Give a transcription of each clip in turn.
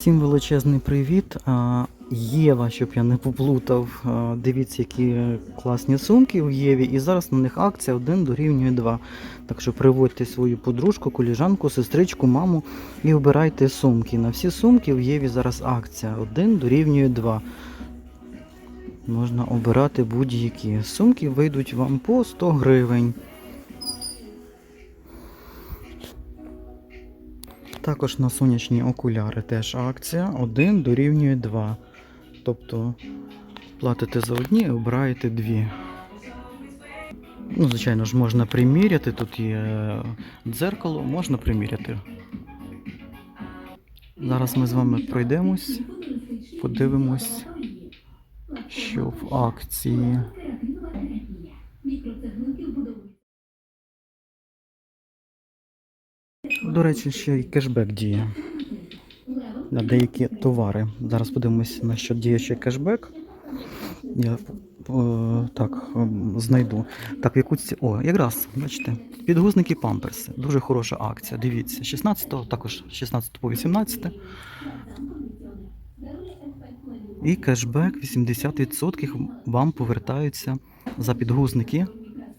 Всім величезний привіт. Єва, щоб я не поплутав. Дивіться, які класні сумки у Єві. І зараз на них акція 1 дорівнює 2. Так що приводьте свою подружку, коліжанку, сестричку, маму і обирайте сумки. На всі сумки у Єві зараз акція 1 дорівнює 2. Можна обирати будь-які. Сумки вийдуть вам по 100 гривень. Також на сонячні окуляри теж акція 1 дорівнює 2. Тобто платите за одні і обираєте дві. Ну, звичайно ж, можна приміряти. Тут є дзеркало, можна приміряти. Зараз ми з вами пройдемось, подивимось, що в акції. До речі, ще й кешбек діє на деякі товари. Зараз подивимося, на що діє ще кешбек. Я е, так ем, знайду. Так, яку ці... О, якраз, бачите, підгузники памперси. Дуже хороша акція. Дивіться, 16-го, також 16 по 18. І кешбек 80% вам повертаються за підгузники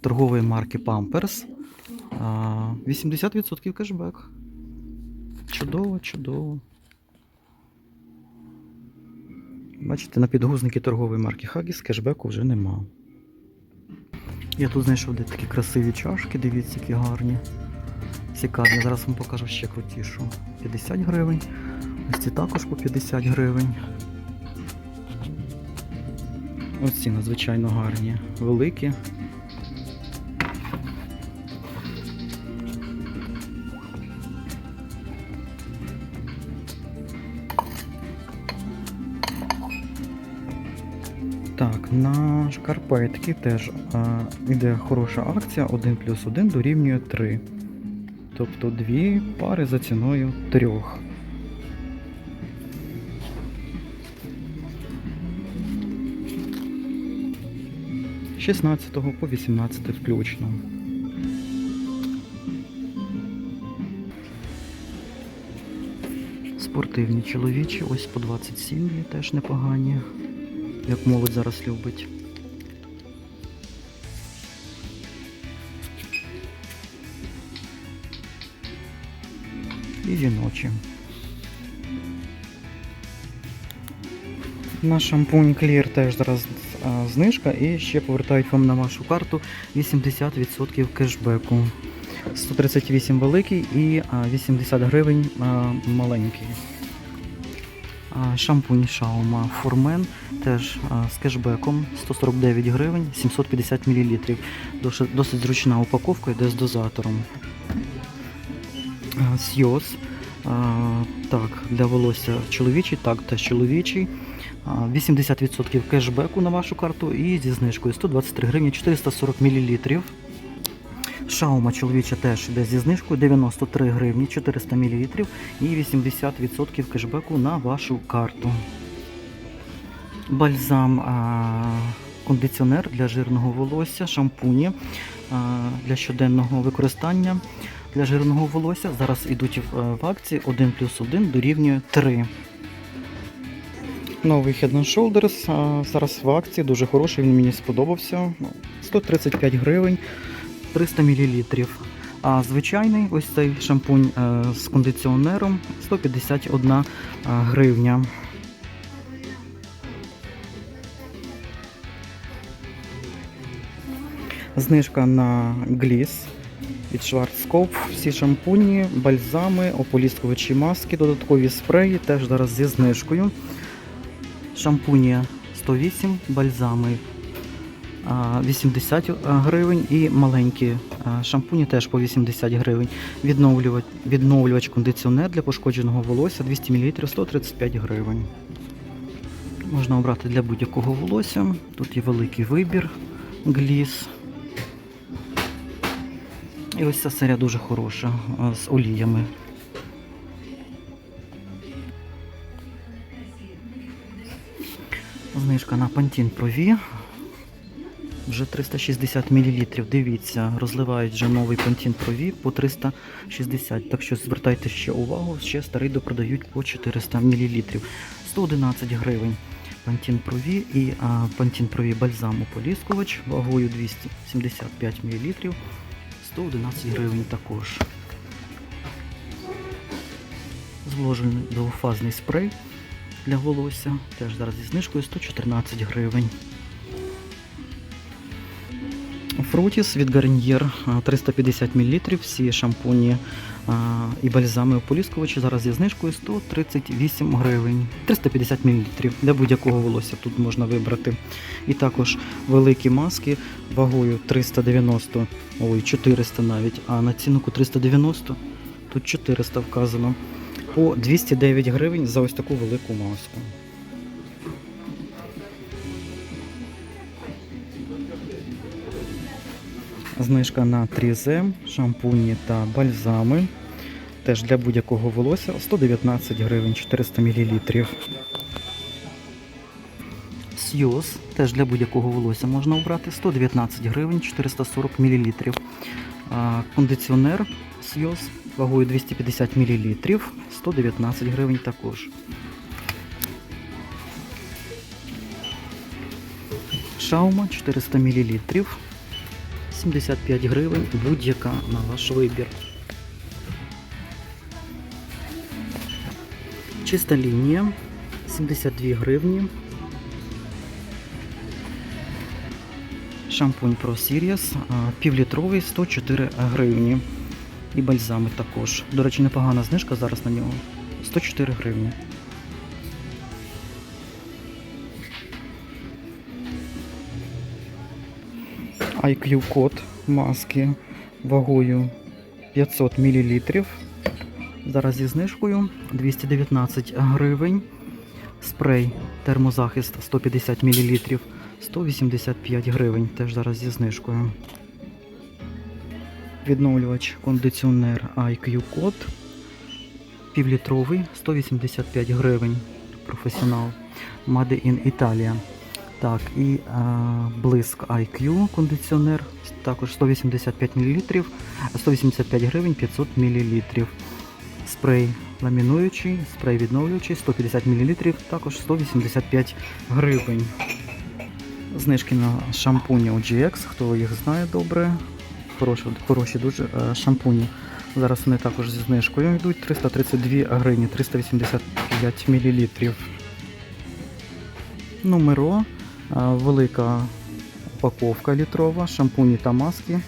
торгової марки Pampers. А, 80% кешбек. Чудово, чудово. Бачите, на підгузники торгової марки Haggis кешбеку вже нема. Я тут знайшов де такі красиві чашки, дивіться, які гарні. Цікаві. Зараз вам покажу ще крутішу. 50 гривень. Ось ці також по 50 гривень. Ось ці надзвичайно гарні. Великі. На шкарпетки теж а, йде хороша акція 1 плюс 1 дорівнює 3. Тобто дві пари за ціною трьох. З 16 по 18 включно. Спортивні чоловічі, ось по 27 є теж непогані як молодь зараз любить. І жіночі. На шампунь Clear теж зараз знижка і ще повертають вам на вашу карту 80% кешбеку. 138 великий і а, 80 гривень маленький. Шампунь Шаума Фурмен теж з кешбеком 149 гривень 750 мл. Досить зручна упаковка йде з дозатором. А, Сйоз. Так, для волосся чоловічий, так, теж чоловічий. 80% кешбеку на вашу карту і зі знижкою 123 гривні 440 мл. Шаума чоловіча теж йде зі знижкою 93 гривні 400 мл і 80% кешбеку на вашу карту. Бальзам кондиціонер для жирного волосся, шампуні для щоденного використання для жирного волосся. Зараз йдуть в, в акції 1 плюс 1 дорівнює 3. Новий Head Shoulders зараз в акції, дуже хороший, він мені сподобався. 135 гривень. 300 мл. А звичайний ось цей шампунь е, з кондиціонером 151 е, гривня. Знижка на гліс від Schwarzkopf. Всі шампуні, бальзами, ополіскувачі маски, додаткові спреї теж зараз зі знижкою. Шампуні 108, бальзами 80 гривень і маленькі шампуні теж по 80 гривень. Відновлювач, відновлювач кондиціонер для пошкодженого волосся 200 мл 135 гривень. Можна обрати для будь-якого волосся. Тут є великий вибір, гліс. І ось ця серія дуже хороша з оліями. Знижка на Pantene Pro V вже 360 мл. Дивіться, розливають вже новий Pantene Pro V по 360. Так що звертайте ще увагу, ще старий допродають по 400 мл. 111 гривень. Pantene Pro V і а, Pantene Pro V бальзам ополіскувач вагою 275 мл. 111 гривень також. Зложений двофазний спрей для волосся. Теж зараз зі знижкою 114 гривень. Фрутіс від Garnier 350 мл. Всі шампуні і бальзами ополіскувачі зараз зі знижкою 138 гривень. 350 мл. Для будь-якого волосся тут можна вибрати. І також великі маски вагою 390, ой, 400 навіть, а на ціннику 390, тут 400 вказано. По 209 гривень за ось таку велику маску. Знижка на трізе, шампуні та бальзами. Теж для будь-якого волосся 119 гривень 400 мл. Сйоз теж для будь-якого волосся можна обрати 119 гривень 440 мл. Кондиціонер Сйоз вагою 250 мл 119 гривень також. Шаума 400 мл 75 гривень, будь-яка на ваш вибір. Чиста лінія 72 гривні. Шампунь Pro Series півлітровий 104 гривні. І бальзами також. До речі, непогана знижка зараз на нього. 104 гривні. IQ код маски вагою 500 мл. Зараз зі знижкою 219 гривень. Спрей термозахист 150 мл 185 гривень. Теж зараз зі знижкою. Відновлювач кондиціонер IQ код півлітровий 185 гривень. Професіонал. Made in Italia. Так, і а, блиск IQ кондиціонер, також 185 мл, 185 гривень 500 мл. Спрей ламінуючий, спрей відновлюючий 150 мл, також 185 гривень. Знижки на шампуні OGX, хто їх знає добре. Хороші, хороші дуже е, шампуні. Зараз вони також зі знижкою йдуть 332 гривні, 385 мл. Номеро, е, велика упаковка літрова, шампуні та маски.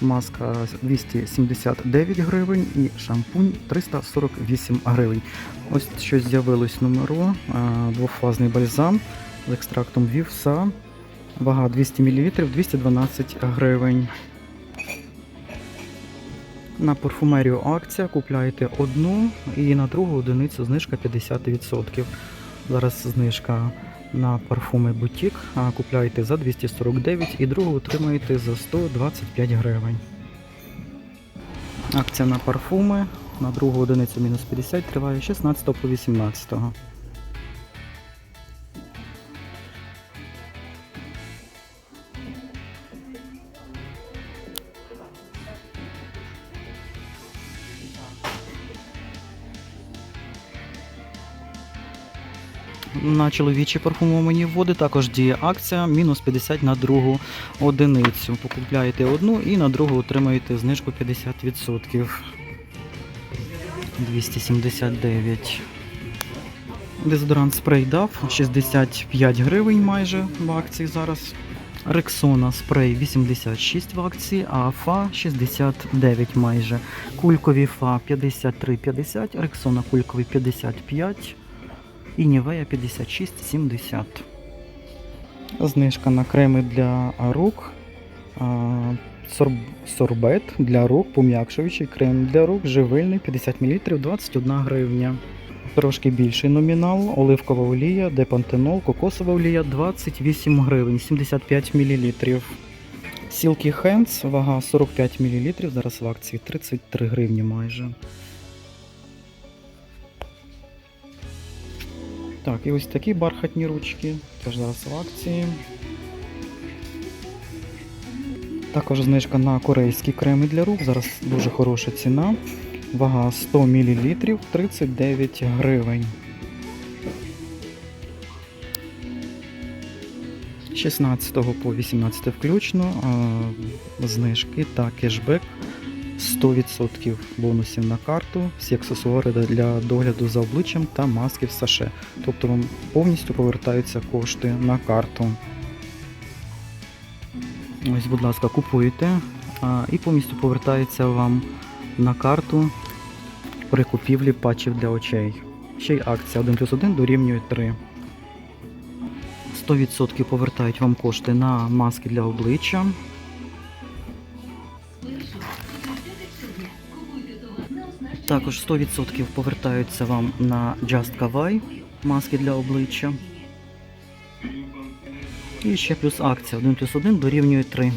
Маска 279 гривень і шампунь 348 гривень. Ось щось з'явилось номеро, двофазний бальзам з екстрактом вівса. Вага 200 мл 212 гривень. На парфумерію акція купляєте одну і на другу одиницю знижка 50%. Зараз знижка на парфуми Бутік. Купляєте за 249 і другу отримаєте за 125 гривень. Акція на парфуми на другу одиницю мінус 50 триває 16 по 18. На чоловічі парфумовані води також діє акція мінус 50 на другу одиницю. Покупляєте одну і на другу отримаєте знижку 50%. 279. Дезодорант спрей дав 65 гривень майже в акції зараз. Рексона спрей 86 в акції, а фа 69 майже. Кулькові фа 53,50, Рексона кульковий 55 і Нівея 56,70. Знижка на креми для рук. Сорбет для рук, пом'якшуючий крем для рук, живильний 50 мл 21 гривня. Трошки більший номінал, оливкова олія, депантенол, кокосова олія 28 гривень, 75 мл. Silky Hands, вага 45 мл, зараз в акції 33 гривні майже. Так, і ось такі бархатні ручки, теж зараз в акції. Також знижка на корейські креми для рук. Зараз дуже хороша ціна. Вага 100 мл 39 гривень. 16 по 18 включно знижки та кешбек 100% бонусів на карту, всі аксесуари для догляду за обличчям та маски в саше. Тобто вам повністю повертаються кошти на карту. Ось, будь ласка, купуєте і повністю повертається вам на карту при купівлі патчів для очей. Ще й акція 1 плюс 1 дорівнює 3. 100% повертають вам кошти на маски для обличчя. Також 100% повертаються вам на Just Kawaii маски для обличчя. І ще плюс акція 1 плюс 1 дорівнює 3.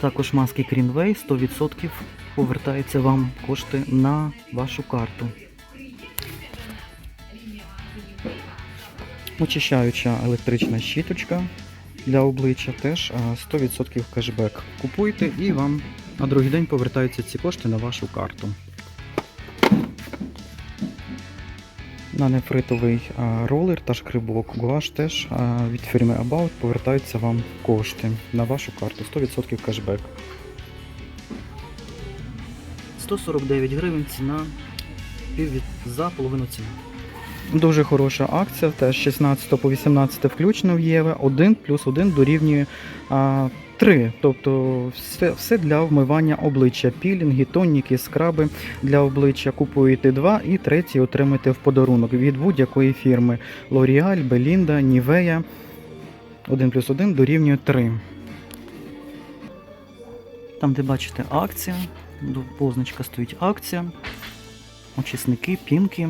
Також маски Greenway 100% повертаються вам кошти на вашу карту. Очищаюча електрична щіточка для обличчя теж 100% кешбек. Купуйте і вам на другий день повертаються ці кошти на вашу карту. На нефритовий ролер та шкрибок гуаш теж від фірми About повертаються вам кошти на вашу карту 100% кешбек. 149 гривень ціна пів за половину ціни. Дуже хороша акція, теж 16 по 18 включно в Єве, 1 плюс 1 дорівнює 3. Тобто все, все для вмивання обличчя. Пілінги, тоніки, скраби для обличчя. Купуєте 2 і третій отримаєте в подарунок від будь-якої фірми. L'Oreal, Belinda, Nivea. 1 плюс 1 дорівнює 3. Там, де бачите акція, до- позначка стоїть акція. Очисники, пінки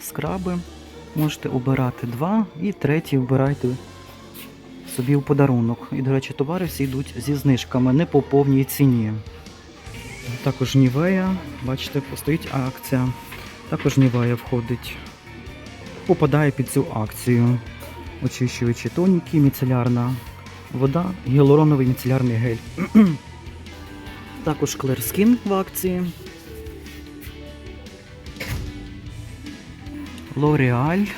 скраби. Можете обирати два і третій обирайте собі у подарунок. І, до речі, товари всі йдуть зі знижками, не по повній ціні. Також Нівея, бачите, стоїть акція. Також Нівея входить, попадає під цю акцію. Очищуючі тоніки, міцелярна вода, гіалуроновий міцелярний гель. Також Skin в акції. L'Oreal,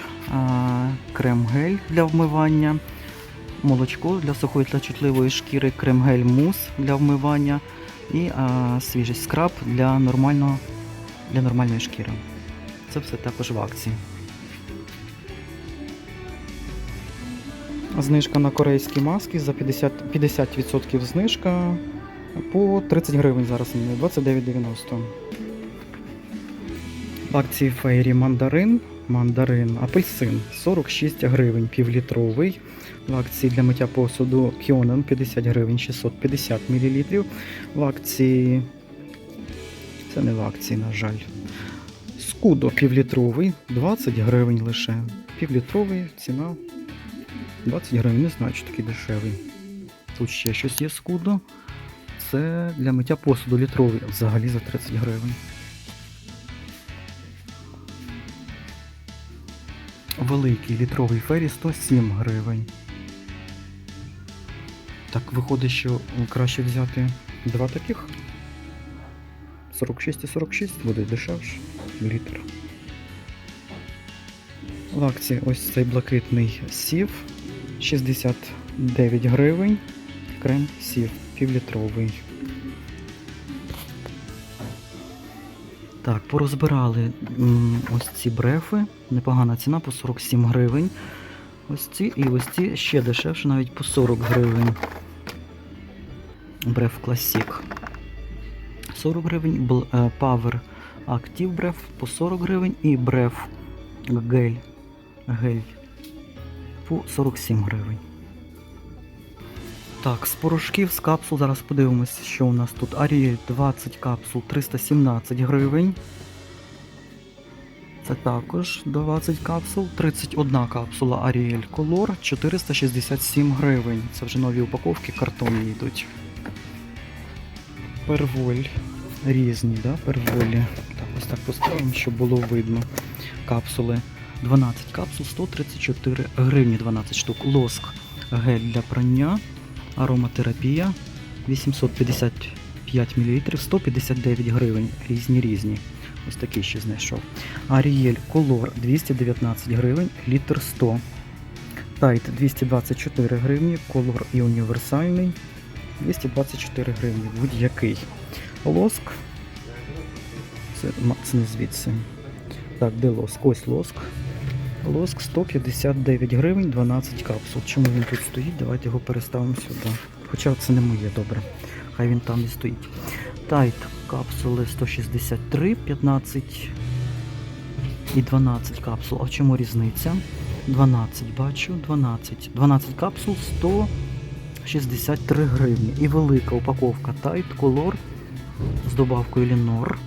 крем-гель для вмивання, молочко для сухої та чутливої шкіри, крем-гель мус для вмивання і а, свіжий скраб для, нормального, для нормальної шкіри. Це все також в акції. Знижка на корейські маски за 50%, 50% знижка по 30 гривень зараз, 29,90. В акції Фейрі мандарин, мандарин, апельсин 46 гривень, півлітровий. В акції для миття посуду Кіонен 50 гривень 650 мл. В акції. Це не в акції, на жаль. Скудо півлітровий 20 гривень лише. Півлітровий ціна 20 гривень, не знаю, чи такий дешевий. Тут ще щось є скудо. Це для миття посуду літровий, взагалі за 30 гривень. Великий літровий фері 107 гривень. Так, виходить, що краще взяти два таких. 46 і 46 буде дешевше. Літр. В акції ось цей блакитний сів 69 гривень. Крем сів півлітровий. Так, порозбирали ось ці брефи. Непогана ціна по 47 гривень. Ось ці і ось ці ще дешевше, навіть по 40 гривень. Бреф Classic. 40 гривень. Е, Power Active Бреф по 40 гривень і Бреф Гель. Гель по 47 гривень. Так, з порошків, з капсул, зараз подивимося, що у нас тут. Аріель 20 капсул 317 гривень. Це також 20 капсул. 31 капсула Ariel Color 467 гривень. Це вже нові упаковки, картонні йдуть. Перволь. Різні, да? Перволі. Так, ось так поставимо, щоб було видно. Капсули. 12 капсул, 134 гривні 12 штук. Лоск гель для прання, ароматерапія 855 мл, 159 гривень, різні різні. Ось такий ще знайшов. Аріель Колор 219 гривень, літр 100. Тайт 224 гривні, колор і універсальний 224 гривні, будь-який. Лоск. Це, це не звідси. Так, де лоск? Ось лоск. Лоск 159 гривень, 12 капсул. Чому він тут стоїть? Давайте його переставимо сюди. Хоча це не моє добре. Хай він там і стоїть. Тайт капсули 163, 15 і 12 капсул. А в чому різниця? 12, бачу, 12. 12 капсул 163 гривні. І велика упаковка Тайт Color з добавкою Лінор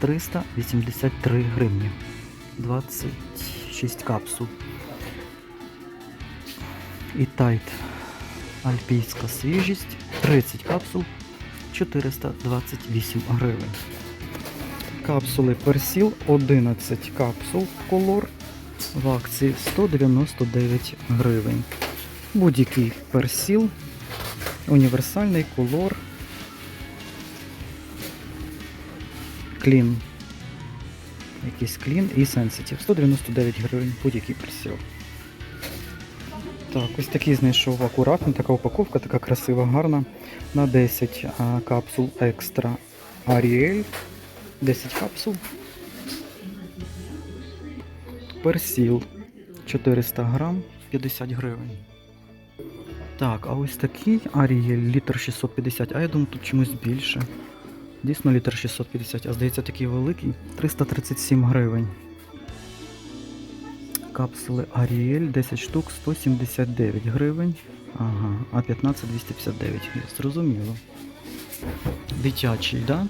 383 гривні. 26 капсул. І Тайт Альпійська свіжість 30 капсул 428 гривень. Капсули Персіл 11 капсул колор в акції 199 гривень. Будь-який персіл, універсальний колор. Клін. Якийсь клін і сенситив. 199 гривень, будь-який персіл. Так, ось такий знайшов акуратно, така упаковка, така красива, гарна. На 10 а, капсул екстра Аріель. 10 капсул. Персіл 400 грам 50 гривень. Так, а ось такий Аріель літр 650, а я думаю, тут чомусь більше. Дійсно літр 650, а здається такий великий 337 гривень. Капсули Аріель 10 штук 179 гривень. Ага, а 15 259. Зрозуміло. Дитячий, да?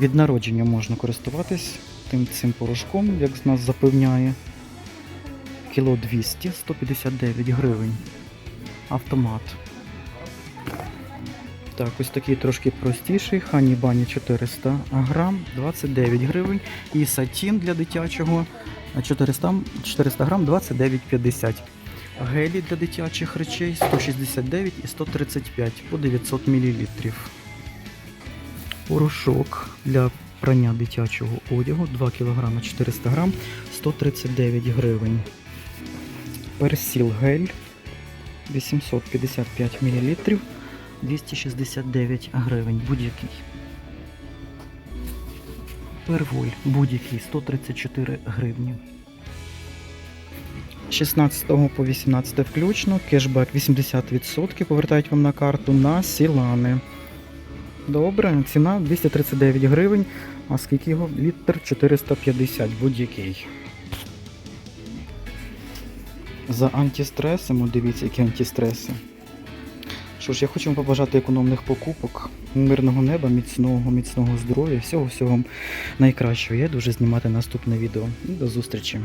Від народження можна користуватись тим цим порошком, як з нас запевняє. Кіло 200, 159 гривень. Автомат. Так, ось такий трошки простіший. Хані Бані 400 грам, 29 гривень. І сатін для дитячого 400, 400 грам, 29,50. Гелі для дитячих речей 169 і 135 по 900 мл. Порошок для прання дитячого одягу 2 кг 400 грам, 139 гривень. Персіл гель 855 мл 269 гривень. Будь-який. Перволь будь-який 134 гривні. 16 по 18 включно, кешбек 80% повертають вам на карту на сілани. Добре, ціна 239 гривень, а скільки його? Літр 450, будь-який. За антистресом, дивіться, які антистреси. Що ж, я хочу вам побажати економних покупок, мирного неба, міцного, міцного здоров'я, всього всього найкращого. Я дуже знімати наступне відео. До зустрічі.